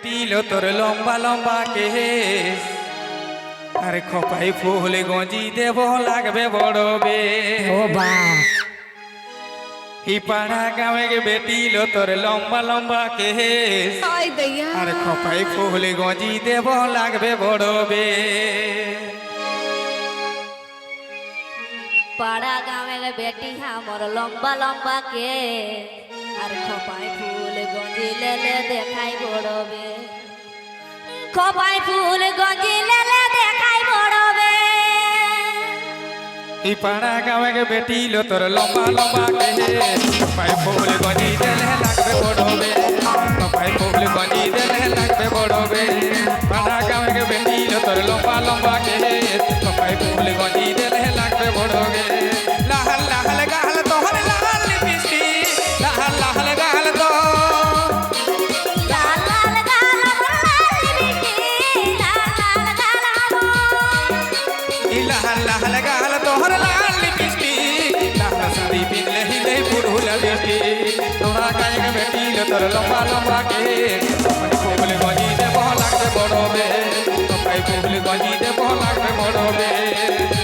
বেটিল তোর লম্বা লম্বা কেস আরে খপাই ফুল গঞ্জি দেব লাগবে বড় বে ও বা। পাড়া গাঁয়ে গে বেটিল তোর লম্বা লম্বা কেস আর খপাই ফুল গঞ্জি দেব লাগবে বড় বে পাড়া গাঁয়ের বেটি আমার লম্বা লম্বা কে আর খপাই ফুল গঞ্জি লেলে দেখাই বড়বে। খপাই ফুল গঞ্জি লেলে দেখাই বড়বে। ই পাড়া গাঁয়ে গে বেটিল তোর লম্বা লম্বা কেস খপাই ফুল গঞ্জি দেলে লাগবে বড় বে খপাই ফুল গঞ্জি দেলে লাগবে বড় বে পাড়া গাঁয়ে গে বেটিল তোর লম্বা লম্বা কেস খপাই ফুল গঞ্জি দেলে লাগবে লাহাল সারি পিনলে হিলে পুরুল বেটি তোরা গায়ে বেটিল তোর লম্বা লম্বা কেস খপাই ফুল গঞ্জি দেব লাগবে বড় বে খপাই ফুল গঞ্জি দেব লাগবে বড় বে নি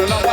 পাই ফুল গনি দেব